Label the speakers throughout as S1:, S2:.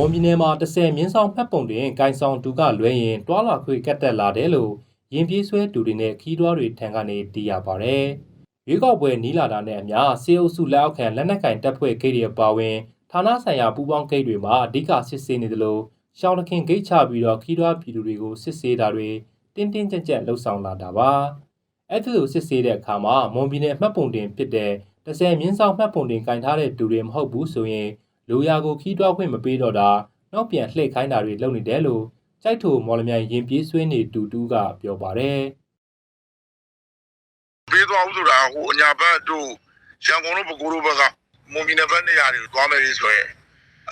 S1: မွန်ပြည်နယ်မှာ30မြင်းဆောင်မှတ်ပုံတင်ဂိုင်ဆောင်တူကလွဲရင်တွာလာခွေကတ်တက်လာတယ်လို့ရင်ပြေးဆွဲတူတွေနဲ့ခီးသွွားတွေထံကနေသိရပါဗျ။ရွေးကောက်ပွဲနီးလာတာနဲ့အမျှစေအုပ်စုလက်အောက်ခံလက်နက်ကင်တပ်ဖွဲ့ဂိတ်တွေပါဝင်ဌာနဆိုင်ရာပူးပေါင်းဂိတ်တွေမှာအဓိကစစ်ဆေးနေတယ်လို့ရှောင်းတခင်ဂိတ်ချပြီးတော့ခီးသွွားပြည်သူတွေကိုစစ်ဆေးတာတွေတင်းတင်းကြပ်ကြပ်လှုပ်ဆောင်လာတာပါ။အဲ့ဒီလိုစစ်ဆေးတဲ့အခါမှာမွန်ပြည်နယ်မှတ်ပုံတင်ဖြစ်တဲ့30မြင်းဆောင်မှတ်ပုံတင်ကင်ထားတဲ့တူတွေမဟုတ်ဘူးဆိုရင် လူရကိုခီးတွားခွင့်မပေးတော့တာနောက်ပြန်လှည့်ခိုင်းတာတွေလုပ်နေတယ်လို့ကြိုက်ထိုမော်လမြိုင်ရင်ပြေးဆွေးနေတူတူကပြောပါတယ်
S2: ပေးသွားဦးဆိုတာဟိုအညာဘက်တို့ရန်ကုန်တို့ပဲခူးတို့ဘက်ကမွန်ပြည်နယ်ဘက်နေရာတွေကိုသွားမယ်ဆိုရင်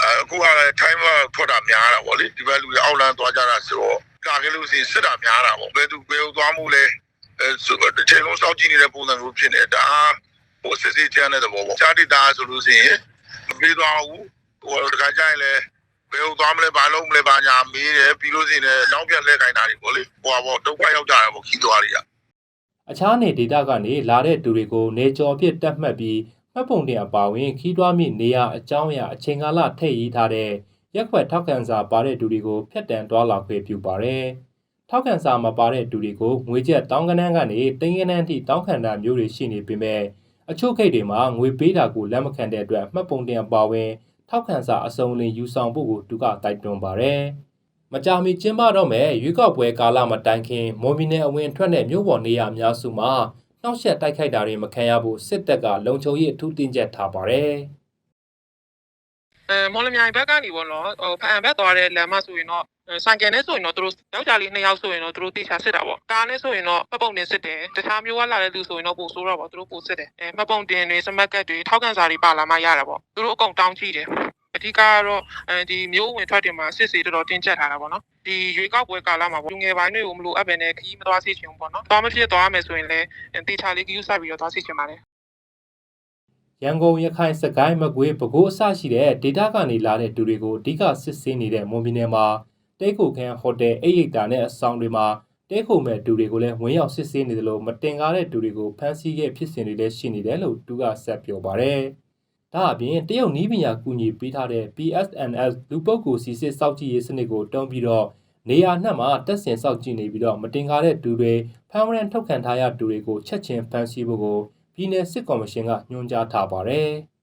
S2: အဲအခုကလည်း time ထွက်တာများတာဗောလေဒီဘက်လူတွေအောက်လန်းသွားကြတာဆိုတော့ကာကလို့စီစစ်တာများတာဗောဘယ်သူဘယ်ကိုသွားမှုလဲအဲဆိုတစ်ချိန်လုံးစောင့်ကြည့်နေတဲ့ပုံစံမျိုးဖြစ်နေတာဟိုစစ်စစ်ချမ်းတဲ့သဘောပေါ့ချားတိတာဆိုလို့ရှိရင်မ ပေးသွားဘူးဟိုတခါကျရင်လည်းဘယ်ကိုသွားမလဲဘာလုပ်မလဲဘာညာမေးတယ်ပြီးလို့ရှိရင်လည်းနောက်ပြန်လှည့်ခိုင်းတာတွေဗောလေဟိုပါဗောဒုက္ခရောက်ကြတာဗောခီးသွားတွေက
S1: အခြားနေဒေတာကနေလာတဲ့တူတွေကိုနေကြော်အဖြစ်တက်မှတ်ပြီးမှတ်ပုံတင်အပါအဝင်ခီးတွားမိနေရအကြောင်းအရာအချိန်ကာလထည့်ရေးထားတဲ့ရက်ခွက်ထောက်ခံစာပါတဲ့တူတွေကိုဖျက်တမ်းတွာလာခွင့်ပြုပါတယ်ထောက်ခံစာမပါတဲ့တူတွေကိုငွေကျပ်တောင်းကနန်းကနေတိန်းကနန်းထိတောင်းခံတာမျိုးတွေရှိနေပေမဲ့ အချို့ခိတ်တွေမှာငွေပေးတာကိုလက်မခံတဲ့အတွက်မှတ်ပုံတင်အပါအဝင် ထောက်ခံစာအစုံလင်ယူဆောင်ဖို့ကိုသူကတိုက်တွန်းပါတယ်။မကြာမီကျင်းပတော့မဲ့ရွေးကောက်ပွဲကာလမတိုင်ခင်မွန်ပြည်နယ်အဝင်အထွက်နဲ့မြို့ပေါ်နေရာအများစုမှာနှောက်ယှက်တိုက်ခိုက်တာတွေမခံရဖို့စစ်တပ်ကလုံခြုံရေးအထူးတင်းကျပ်ထားပါတယ်။
S3: အဲမော်လမြိုင်ဘက်ကနေပေါ့နော်ဟိုဖအံဘက်သွားတဲ့လမ်းမဆိုရင်တော့အဲဆိုင်ကယ်နဲ့ဆိုရင်တော့သူတို့ယောက်ျားလေးနှစ်ယောက်ဆိုရင်တော့သူတို့တေချာစစ်တာပေါ့ကားနဲ့ဆိုရင်တော့မှတ်ပုံတင်စစ်တယ်တခြားမျိုးကလာတဲ့လူဆိုရင်တော့ပို့ဆိုးတော့ပေါ့သူတို့ပို့စစ်တယ်အဲမှတ်ပုံတင်တွေစမတ်ကတ်တွေထောက်ကန်စာတွေပါလာမှရတာပေါ့သူတို့အကုန်တောင်းကြည့်တယ်အဓိကကတော့အဲဒီမျိုးဝင်ထွက်တင်မှာစစ်စေတော်တော်တင်းကျပ်ထားတာပေါ့နော်ဒီရွေးကောက်ပွဲကာလမှာပေါ့လူငယ်ပိုင်းတွေကိုမလို့အပ်ပဲနဲ့ခီးမသွားစေချင်ဘူးပေါ့နော်သွားမဖြစ်သွားမယ်ဆိုရင်လည်းတေချာလေးကယူဆပြီးတော့သွားစေချင်ပါတယ်
S1: ရန်ကုန်ရခိုင်စကိုင်းမကွေးပဲခူးအစရှိတဲ့ဒေတာကနေလာတဲ့တူတွေကိုအဓိကစစ်ဆေးနေတဲ့မွန်ပြည်နယ်မှာတဲခိုခန်းဟိုတယ်အိတ်ရိတ်တာနဲ့အဆောင်တွေမှာတဲခိုမဲ့တူတွေကိုလည်းဝင်ရောက်စစ်ဆေးနေတယ်လို့မတင်ကားတဲ့တူတွေကိုဖမ်းဆီးခဲ့ဖြစ်စဉ်တွေလည်းရှိနေတယ်လို့သူကဆက်ပြောပါတယ်။ဒါအပြင်တရုတ်နီးပညာကူညီပေးထားတဲ့ PSNS လူပုဂ္ဂိုလ်စီစစ်စောင့်ကြည့်ရေးစနစ်ကိုတုံးပြီးတော့နေရာနှံ့မှာတက်ဆင်စောင့်ကြည့်နေပြီးတော့မတင်ကားတဲ့တူတွေဖမ်းဝရန်ထုတ်ခံထားရတူတွေကိုချက်ချင်းဖမ်းဆီးဖို့ကို ပြည်내စစ်ကော်မရှင်ကညွှန်ကြားထားပါတယ်။